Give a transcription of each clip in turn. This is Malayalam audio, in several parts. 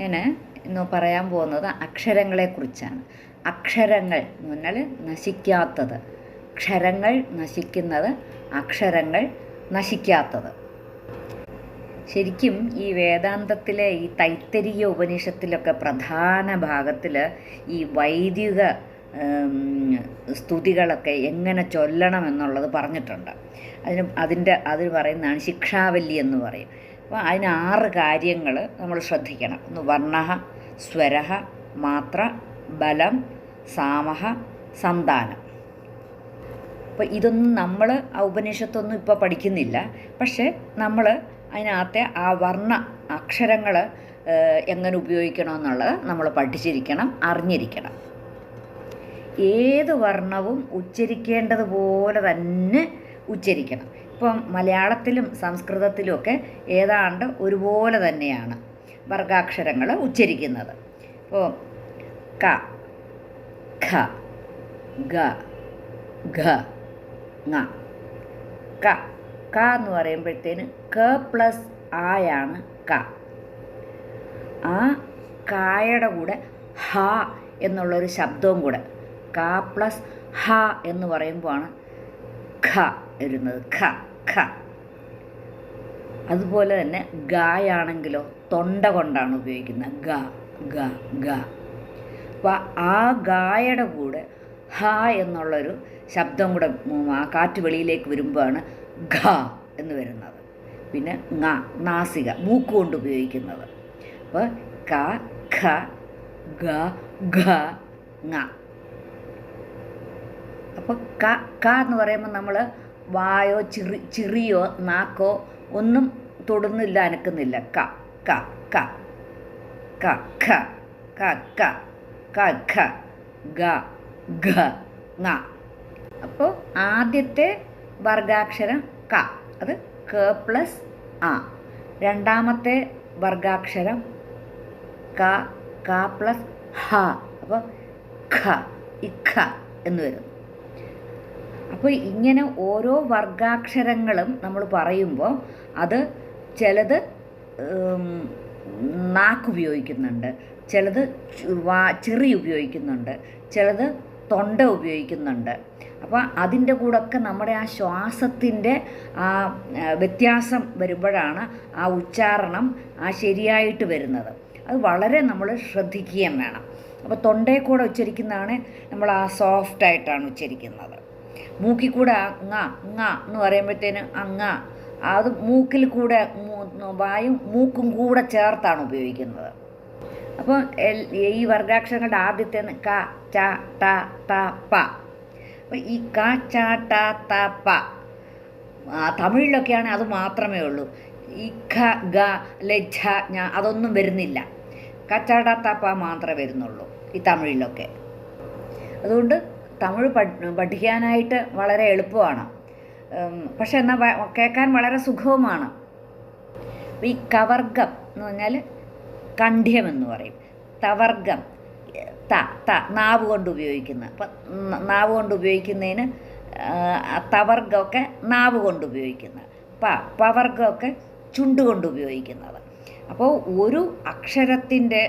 ഞാൻ ഇന്ന് പറയാൻ പോകുന്നത് അക്ഷരങ്ങളെക്കുറിച്ചാണ്. അക്ഷരങ്ങൾ എന്ന് പറഞ്ഞാൽ നശിക്കാത്തത്. ക്ഷരങ്ങൾ നശിക്കുന്നത് അക്ഷരങ്ങൾ നശിക്കാത്തത്. ശരിക്കും ഈ വേദാന്തത്തിലെ ഈ തൈത്തരീയ ഉപനിഷത്തിലൊക്കെ പ്രധാന ഭാഗത്തിൽ ഈ വൈദിക സ്തുതികളൊക്കെ എങ്ങനെ ചൊല്ലണം എന്നുള്ളത് പറഞ്ഞിട്ടുണ്ട്. അതിന് അതിന്റെ അതിൽ പറയുന്നതാണ് ശിക്ഷാവല്ലി എന്ന് പറയും. അപ്പോൾ അതിന് ആറ് കാര്യങ്ങൾ നമ്മൾ ശ്രദ്ധിക്കണം. ഒന്ന് വർണ സ്വര മാത്ര ബലം സാമഹ സന്താനം. അപ്പോൾ ഇതൊന്നും നമ്മൾ ഉപനിഷത്തൊന്നും ഇപ്പോൾ പഠിക്കുന്നില്ല. പക്ഷേ നമ്മൾ അതിനകത്തെ ആ വർണ അക്ഷരങ്ങൾ എങ്ങനെ ഉപയോഗിക്കണമെന്നുള്ളത് നമ്മൾ പഠിച്ചിരിക്കണം അറിഞ്ഞിരിക്കണം. ഏത് വർണവും ഉച്ചരിക്കേണ്ടതുപോലെ തന്നെ ഉച്ചരിക്കണം. ഇപ്പം മലയാളത്തിലും സംസ്കൃതത്തിലും ഒക്കെ ഏതാണ്ട് ഒരുപോലെ തന്നെയാണ് വർഗാക്ഷരങ്ങൾ ഉച്ചരിക്കുന്നത്. ഇപ്പോൾ ക ഖ ഗ ഘ ങ. ക ക എന്ന് പറയുമ്പോഴത്തേന് ക പ്ലസ് ആയാണ് ക. ആ കായയുടെ കൂടെ ഹ എന്നുള്ളൊരു ശബ്ദവും കൂടെ ക പ്ലസ് ഹ എന്ന് പറയുമ്പോഴാണ് ഖ വരുന്നത്. ഖ. ഖ. അതുപോലെ തന്നെ ഗായാണെങ്കിലോ തൊണ്ട കൊണ്ടാണ് ഉപയോഗിക്കുന്നത്. ഗ ഗ ഗ. അപ്പോൾ ആ ഗായയുടെ കൂടെ ഹ എന്നുള്ളൊരു ശബ്ദം കൂടെ ആ കാറ്റ് വെളിയിലേക്ക് വരുമ്പോഴാണ് ഘ എന്ന് വരുന്നത്. പിന്നെ ങ നാസിക മൂക്ക് കൊണ്ട് ഉപയോഗിക്കുന്നത്. അപ്പോൾ ക ഖ ഗ ഘ ങ. അപ്പോൾ ക ക എന്ന് പറയുമ്പോൾ നമ്മൾ വായോ ചിറി ചിറിയോ നാക്കോ ഒന്നും തൊടുന്നില്ല അനക്കുന്നില്ല. ക ക ക ക ക ക ക ക ഖ ഗ ഘ ങ അപ്പോൾ ആദ്യത്തെ വർഗാക്ഷരം ക. അത് ക പ്ലസ് ആ. രണ്ടാമത്തെ വർഗാക്ഷരം ക ക പ്ലസ് ഹ. അപ്പോൾ ഖ ഇഖ എന്ന് വരും. അപ്പോൾ ഇങ്ങനെ ഓരോ വർഗാക്ഷരങ്ങളും നമ്മൾ പറയുമ്പോൾ അത് ചിലത് നാക്ക് ഉപയോഗിക്കുന്നുണ്ട് ചിലത് വാ ചെറി ഉപയോഗിക്കുന്നുണ്ട് ചിലത് തൊണ്ട ഉപയോഗിക്കുന്നുണ്ട്. അപ്പോൾ അതിന്റെ കൂടെയൊക്കെ നമ്മുടെ ആ ശ്വാസത്തിന്റെ ആ, വ്യത്യാസം വരുമ്പോഴാണ് ആ ഉച്ചാരണം ആ ശരിയായിട്ട് വരുന്നത്. അത് വളരെ നമ്മൾ ശ്രദ്ധിക്കുകയും വേണം. അപ്പോൾ തൊണ്ടയിൽ കൂടെ ഉച്ചരിക്കുന്നതാണ് നമ്മൾ ആ സോഫ്റ്റായിട്ടാണ് ഉച്ചരിക്കുന്നത്. മൂക്കിൽ കൂടെ അങ്ങ അങ്ങ എന്ന് പറയുമ്പോഴത്തേന് അങ്ങ അത് മൂക്കിൽ കൂടെ വായും മൂക്കും കൂടെ ചേർത്താണ് ഉപയോഗിക്കുന്നത്. അപ്പോൾ ഈ വർഗാക്ഷരങ്ങളുടെ ആദ്യത്തെ ക ച ട ത പ. അപ്പോൾ ഈ ക ച ട ത പ. തമിഴിലൊക്കെയാണ് അത് മാത്രമേ ഉള്ളൂ. ഈ ഖ ഗ ലജ്ജ ഞ അതൊന്നും വരുന്നില്ല. കച്ചാട തപ്പ മാത്രമേ വരുന്നുള്ളൂ ഈ തമിഴിലൊക്കെ. അതുകൊണ്ട് തമിഴ് പഠി പഠിക്കാനായിട്ട് വളരെ എളുപ്പമാണ്. പക്ഷെ എന്നാൽ കേൾക്കാൻ വളരെ സുഖവുമാണ്. ഈ കവർഗം എന്ന് പറഞ്ഞാൽ കണ്ഠ്യം എന്ന് പറയും. തവർഗം ത ത നാവ് കൊണ്ട് ഉപയോഗിക്കുന്ന. അപ്പം നാവ് കൊണ്ട് ഉപയോഗിക്കുന്നതിന് തവർഗമൊക്കെ നാവ് കൊണ്ട് ഉപയോഗിക്കുന്നത് പ പവർഗമൊക്കെ ചുണ്ട് കൊണ്ട് ഉപയോഗിക്കുന്നത്. അപ്പോൾ ഒരു അക്ഷരത്തിന്റെ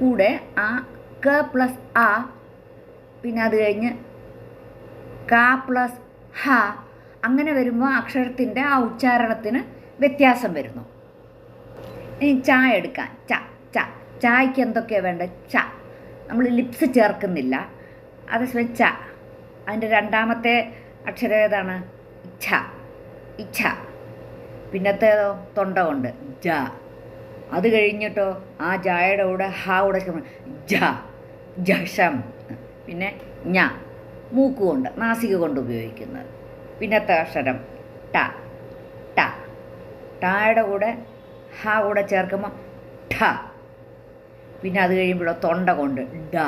കൂടെ ആ ക പ്ലസ് ആ പിന്നെ അത് കഴിഞ്ഞ് ക പ്ലസ് ഹ അങ്ങനെ വരുമ്പോൾ അക്ഷരത്തിന്റെ ആ ഉച്ചാരണത്തിന് വ്യത്യാസം വരുന്നു. ഇനി ചായ എടുക്കാൻ ച ച. ചായക്ക് എന്തൊക്കെയാണ് വേണ്ടത്? ച. നമ്മൾ ലിപ്സ് ചേർക്കുന്നില്ല. അതേസമയം ച. അതിന്റെ രണ്ടാമത്തെ അക്ഷരം ഏതാണ്? ഇച്ഛ. ഇച്ഛ. പിന്നത്തേതോ തൊണ്ട കൊണ്ട്. ജ. അത് കഴിഞ്ഞിട്ടോ ആ ജായയുടെ കൂടെ ഹ കൂടെ ജ. ജഷം പിന്നെ ഞ മൂക്ക് കൊണ്ട് നാസിക കൊണ്ട് ഉപയോഗിക്കുന്നത്. പിന്നത്തെ അക്ഷരം ട ട. ടായുടെ കൂടെ ഹ കൂടെ ചേർക്കുമ്പോൾ ഠ. പിന്നെ അത് കഴിയുമ്പോഴോ തൊണ്ട കൊണ്ട് ഡ.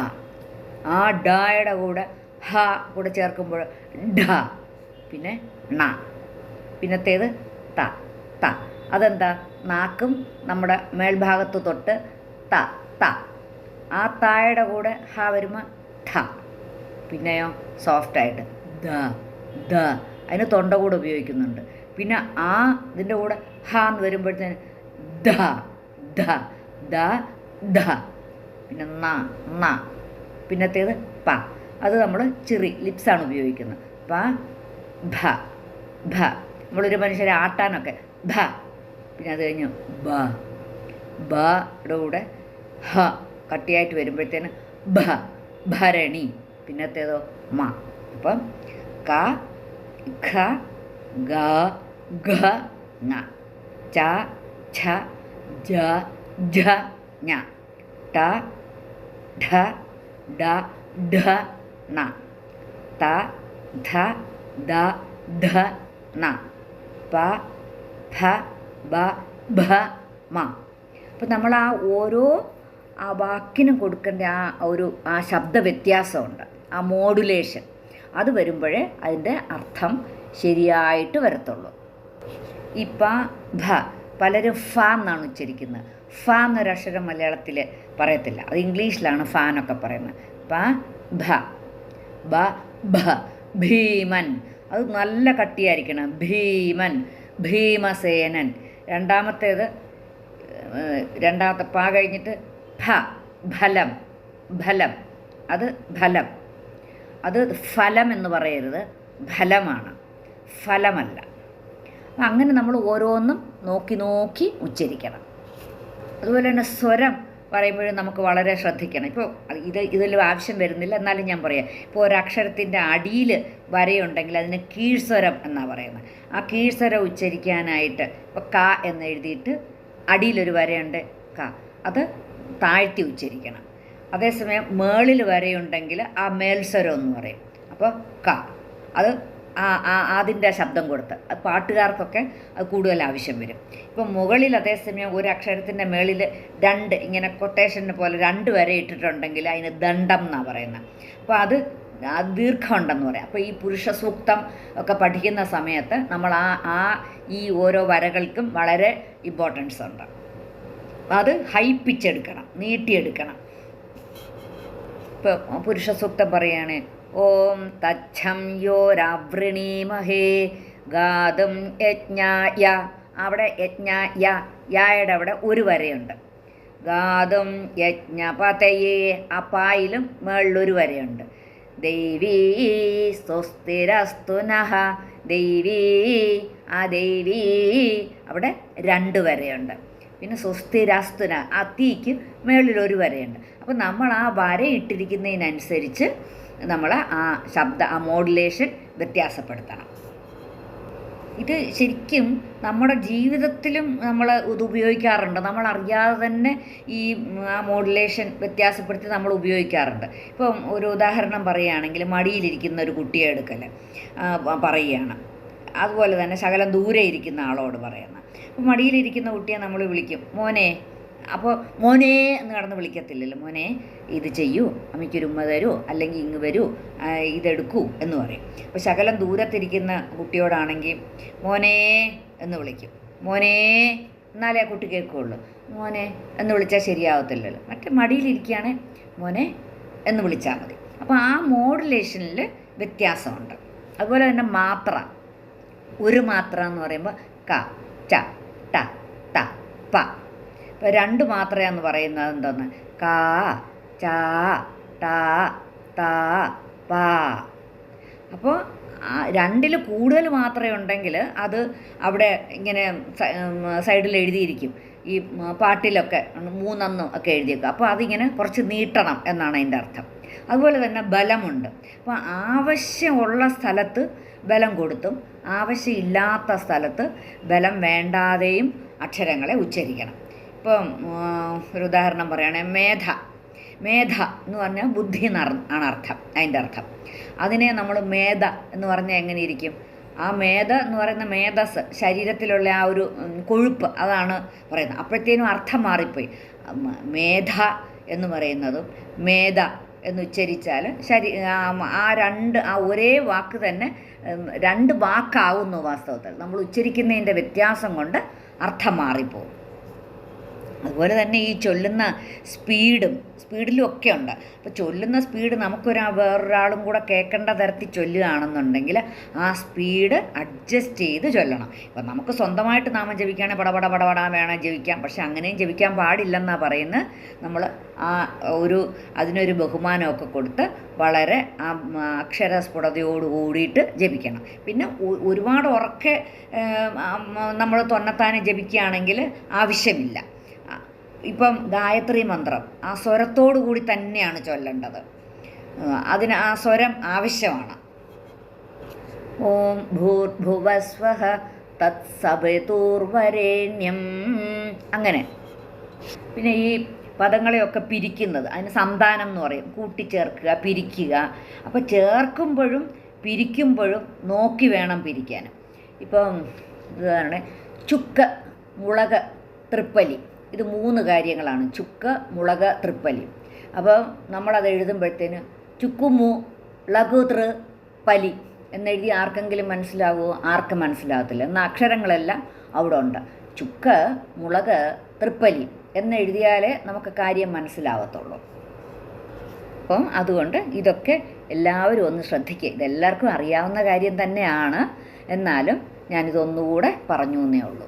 ആ ഡായുടെ കൂടെ ഹ കൂടെ ചേർക്കുമ്പോൾ ഡ. പിന്നെ ണ. പിന്നത്തേത് ത ത. അതെന്താ? നാക്കും നമ്മുടെ മേൽഭാഗത്ത് തൊട്ട് ത ത. ആ തായുടെ കൂടെ ഹ വരുമ്പോൾ ഠ പിന്നെയോ സോഫ്റ്റായിട്ട്. ദ ദ. അതിന് തൊണ്ട കൂടെ ഉപയോഗിക്കുന്നുണ്ട്. പിന്നെ ആ ഇതിന്റെ കൂടെ ഹ എന്ന് വരുമ്പോഴത്തേന് ദ ദ ദ ദ. പിന്നെ ന ന. പിന്നത്തേത് പ. അത് നമ്മൾ ചിറി ലിപ്സാണ് ഉപയോഗിക്കുന്നത്. പ ഭ ഭ. നമ്മളൊരു മനുഷ്യരെ ആട്ടാനൊക്കെ ഭ. പിന്നെ അത് കഴിഞ്ഞു ബ. ബയുടെ കൂടെ ഹ കട്ടിയായിട്ട് വരുമ്പോഴത്തേന് ഭ. ഭരണി. പിന്നത്തേതോ മ. അപ്പം ക ഖ ഗ ഘ ങ ച ഛ ജ ജ ഞ ട ഠ ഡ ഢ ണ. ത ധ ദ ധ ണ. പ ഫ ബ ഭ മ. അപ്പം നമ്മൾ ആ ഓരോ ആ വാക്കിനും കൊടുക്കേണ്ട ആ ഒരു ആ ശബ്ദ വ്യത്യാസമുണ്ട്. ആ മോഡുലേഷൻ അത് വരുമ്പോഴേ അതിന്റെ അർത്ഥം ശരിയായിട്ട് വരത്തുള്ളൂ. ഇപ്പം ഭ പലരും ഫ എന്നാണ് ഉച്ചരിക്കുന്നത്. ഫ എന്നൊരു അക്ഷരം മലയാളത്തിൽ പറയത്തില്ല. അത് ഇംഗ്ലീഷിലാണ് ഫ എന്നൊക്കെ പറയുന്നത്. പ ഭ ബ ഭ ഭീമൻ. അത് നല്ല കട്ടിയായിരിക്കണം. ഭീമൻ ഭീമസേനൻ. രണ്ടാമത്തേത് രണ്ടാമത്തെ പാ കഴിഞ്ഞിട്ട് ഫ ഫലം ഫലം. അത് ഫലം. അത് ഫലം എന്ന് പറയരുത്. ഫലമാണ്. ഫലമല്ല. അങ്ങനെ നമ്മൾ ഓരോന്നും നോക്കി നോക്കി ഉച്ചരിക്കണം. അതുപോലെ തന്നെ സ്വരം പറയുമ്പോഴും നമുക്ക് വളരെ ശ്രദ്ധിക്കണം. ഇപ്പോൾ ഇത് ഇതിൽ ആവശ്യം വരുന്നില്ല. എന്നാലും ഞാൻ പറയാം. ഇപ്പോൾ ഒരക്ഷരത്തിന്റെ അടിയിൽ വരയുണ്ടെങ്കിൽ അതിന് കീഴ്സ്വരം എന്നാണ് പറയുന്നത്. ആ കീഴ്സ്വരം ഉച്ചരിക്കാനായിട്ട് ഇപ്പോൾ ക എന്ന് എഴുതിയിട്ട് അടിയിലൊരു വരയുണ്ട്. ക. അത് താഴ്ത്തി ഉച്ചരിക്കണം. അതേസമയം മേളിൽ വരെയുണ്ടെങ്കിൽ ആ മേൽസ്വരം എന്ന് പറയും. അപ്പോൾ ക. അത് ആ അതിന്റെ ശബ്ദം കൊടുത്ത്. അത് പാട്ടുകാർക്കൊക്കെ അത് കൂടുതൽ ആവശ്യം വരും. ഇപ്പം മുകളിൽ അതേസമയം ഒരു അക്ഷരത്തിന്റെ മേളിൽ രണ്ട് ഇങ്ങനെ കൊട്ടേഷന് പോലെ രണ്ട് വരെ ഇട്ടിട്ടുണ്ടെങ്കിൽ അതിന് ദണ്ഡം എന്നാണ് പറയുന്നത്. അപ്പോൾ അത് ദീർഘമുണ്ടെന്ന് പറയാം. അപ്പോൾ ഈ പുരുഷ സൂക്തം ഒക്കെ പഠിക്കുന്ന സമയത്ത് നമ്മൾ ആ ആ ഈ ഓരോ വരകൾക്കും വളരെ ഇമ്പോർട്ടൻസ് ഉണ്ട്. അത് ഹൈപ്പിച്ചെടുക്കണം നീട്ടിയെടുക്കണം. ഇപ്പോൾ പുരുഷ സൂക്തം പറയാണ് ഓം തച്ഛം യോരാവൃണീമഹേ ഗാതും യജ്ഞായ. അവിടെ യജ്ഞായ യായുടെ അവിടെ ഒരു വരയുണ്ട്. ഗാതും യജ്ഞപതയേ ആ പായിലും മേളിലൊരു വരയുണ്ട്. ദൈവീ സ്വസ്തിരസ്തു നഹ ദൈവീ ആ ദൈവീ. അവിടെ രണ്ട് വരയുണ്ട്. പിന്നെ സ്വസ്ഥിരാസ്തുന ആ തീക്ക് മേളിലൊരു വരയുണ്ട്. അപ്പോൾ നമ്മൾ ആ വര ഇട്ടിരിക്കുന്നതിനനുസരിച്ച് നമ്മൾ ആ ശബ്ദ ആ മോഡുലേഷൻ വ്യത്യാസപ്പെടുത്തണം. ഇത് ശരിക്കും നമ്മുടെ ജീവിതത്തിലും നമ്മൾ ഇത് ഉപയോഗിക്കാറുണ്ട്. നമ്മൾ അറിയാതെ തന്നെ ഈ ആ മോഡുലേഷൻ വ്യത്യാസപ്പെടുത്തി നമ്മൾ ഉപയോഗിക്കാറുണ്ട്. ഇപ്പം ഒരു ഉദാഹരണം പറയുകയാണെങ്കിൽ മടിയിലിരിക്കുന്ന ഒരു കുട്ടിയെ എടുക്കൽ പറയുകയാണ്. അതുപോലെ തന്നെ ശകലം ദൂരെ ഇരിക്കുന്ന ആളോട് പറയുന്ന അപ്പോൾ മടിയിലിരിക്കുന്ന കുട്ടിയെ നമ്മൾ വിളിക്കും. മോനെ അപ്പോൾ മോനെ എന്ന് കടന്ന് വിളിക്കത്തില്ലല്ലോ. മോനെ ഇത് ചെയ്യൂ അമ്മയ്ക്കൊരു ഉമ്മ തരൂ അല്ലെങ്കിൽ ഇങ്ങ് വരൂ ഇതെടുക്കൂ എന്ന് പറയും. അപ്പോൾ ശകലം ദൂരത്തിരിക്കുന്ന കുട്ടിയോടാണെങ്കിൽ മോനെ എന്ന് വിളിക്കും. മോനെ എന്നാലേ ആ കുട്ടി കേൾക്കുകയുള്ളൂ മോനെ എന്ന് വിളിച്ചാൽ ശരിയാവത്തില്ലല്ലോ. മറ്റേ മടിയിലിരിക്കുകയാണ് മോനെ എന്ന് വിളിച്ചാൽ മതി. അപ്പോൾ ആ മോഡുലേഷനിൽ വ്യത്യാസമുണ്ട്. അതുപോലെ തന്നെ മാത്ര. ഒരു മാത്ര എന്ന് പറയുമ്പോൾ ക. ച ട ത പ. ഇപ്പോൾ രണ്ട് മാത്രയാന്ന് പറയുന്നത് എന്താണ് കാ ച ട ത പ. അപ്പോൾ രണ്ടിൽ കൂടുതൽ മാത്രമേ ഉണ്ടെങ്കിൽ അത് അവിടെ ഇങ്ങനെ സൈഡിൽ എഴുതിയിരിക്കും. ഈ പാട്ടിലൊക്കെ മൂന്നെന്നും ഒക്കെ എഴുതിയേക്കും അപ്പോൾ അതിങ്ങനെ കുറച്ച് നീട്ടണം എന്നാണ് അതിന്റെ അർത്ഥം. അതുപോലെ തന്നെ ബലമുണ്ട്. അപ്പോൾ ആവശ്യമുള്ള സ്ഥലത്ത് ബലം കൊടുത്തും ആവശ്യമില്ലാത്ത സ്ഥലത്ത് ബലം വേണ്ടാതെയും അക്ഷരങ്ങളെ ഉച്ചരിക്കണം. ഇപ്പം ഒരു ഉദാഹരണം പറയുകയാണെങ്കിൽ മേധ. മേധ എന്ന് പറഞ്ഞാൽ ബുദ്ധി ആണ് അർത്ഥം അതിന്റെ അർത്ഥം. അതിനെ നമ്മൾ മേധ എന്ന് പറഞ്ഞാൽ എങ്ങനെ ഇരിക്കും? ആ മേധ എന്ന് പറയുന്ന മേധസ് ശരീരത്തിലുള്ള ആ ഒരു കൊഴുപ്പ് അതാണ് പറയുന്നത്. അപ്പോഴത്തേനും അർത്ഥം മാറിപ്പോയി. മേധ എന്ന് പറയുന്നതും മേധ എന്ന് ഉച്ചരിച്ചാൽ ശരി ആ രണ്ട് ആ ഒരേ വാക്ക് തന്നെ രണ്ട് വാക്കാവുന്നു വാസ്തവത്തിൽ. നമ്മൾ ഉച്ചരിക്കുന്നതിന്റെ വ്യത്യാസം കൊണ്ട് അർത്ഥം മാറിപ്പോകും. അതുപോലെ തന്നെ ഈ ചൊല്ലുന്ന സ്പീഡും സ്പീഡിലും ഒക്കെ ഉണ്ട്. അപ്പോൾ ചൊല്ലുന്ന സ്പീഡ് നമുക്കൊരാ വേറൊരാളും കൂടെ കേൾക്കേണ്ട തരത്തിൽ ചൊല്ലുകയാണെന്നുണ്ടെങ്കിൽ ആ സ്പീഡ് അഡ്ജസ്റ്റ് ചെയ്ത് ചൊല്ലണം. ഇപ്പം നമുക്ക് സ്വന്തമായിട്ട് നാമം ജപിക്കുകയാണെങ്കിൽ പടപട പടപട വേണം ജപിക്കാം പക്ഷെ അങ്ങനെയും ജപിക്കാൻ പാടില്ലെന്നാണ് പറയുന്നത് നമ്മൾ ആ ഒരു അതിനൊരു ബഹുമാനമൊക്കെ കൊടുത്ത് വളരെ ആ അക്ഷരസ്ഫുടതയോട് കൂടിയിട്ട് ജപിക്കണം. പിന്നെ ഒരുപാട് ഉറക്കെ നമ്മൾ തൊന്നത്താനെ ജപിക്കുകയാണെങ്കിൽ ആവശ്യമില്ല. ഇപ്പം ഗായത്രി മന്ത്രം ആ സ്വരത്തോടു കൂടി തന്നെയാണ് ചൊല്ലേണ്ടത്. അതിന് ആ സ്വരം ആവശ്യമാണ്. ഓം ഭൂർഭുവസ്വഹ തത്സഭൂർവരേണ്യം അങ്ങനെ. പിന്നെ ഈ പദങ്ങളെയൊക്കെ പിരിക്കുന്നത് അതിന് സന്താനം എന്ന് പറയും. കൂട്ടിച്ചേർക്കുക പിരിക്കുക. അപ്പോൾ ചേർക്കുമ്പോഴും പിരിക്കുമ്പോഴും നോക്കി വേണം പിരിക്കാൻ. ഇപ്പം ഇതാണ് ചുക്ക് മുളക് തൃപ്പലി. ഇത് മൂന്ന് കാര്യങ്ങളാണ്. ചുക്ക് മുളക് തൃപ്പലി. അപ്പോൾ നമ്മളത് എഴുതുമ്പോഴത്തേന് ചുക്കുമു ലഘു തൃ പലി എന്നെഴുതി ആർക്കെങ്കിലും മനസ്സിലാവുമോ ആർക്കും മനസ്സിലാകത്തില്ല. എന്നാൽ അക്ഷരങ്ങളെല്ലാം അവിടെ ഉണ്ട്. ചുക്ക് മുളക് തൃപ്പലി എന്നെഴുതിയാലേ നമുക്ക് കാര്യം മനസ്സിലാവത്തുള്ളൂ. അപ്പം അതുകൊണ്ട് ഇതൊക്കെ എല്ലാവരും ഒന്ന് ശ്രദ്ധിക്കുക. ഇതെല്ലാവർക്കും അറിയാവുന്ന കാര്യം തന്നെയാണ്. എന്നാലും ഞാനിതൊന്നുകൂടെ പറഞ്ഞു എന്നേ ഉള്ളൂ.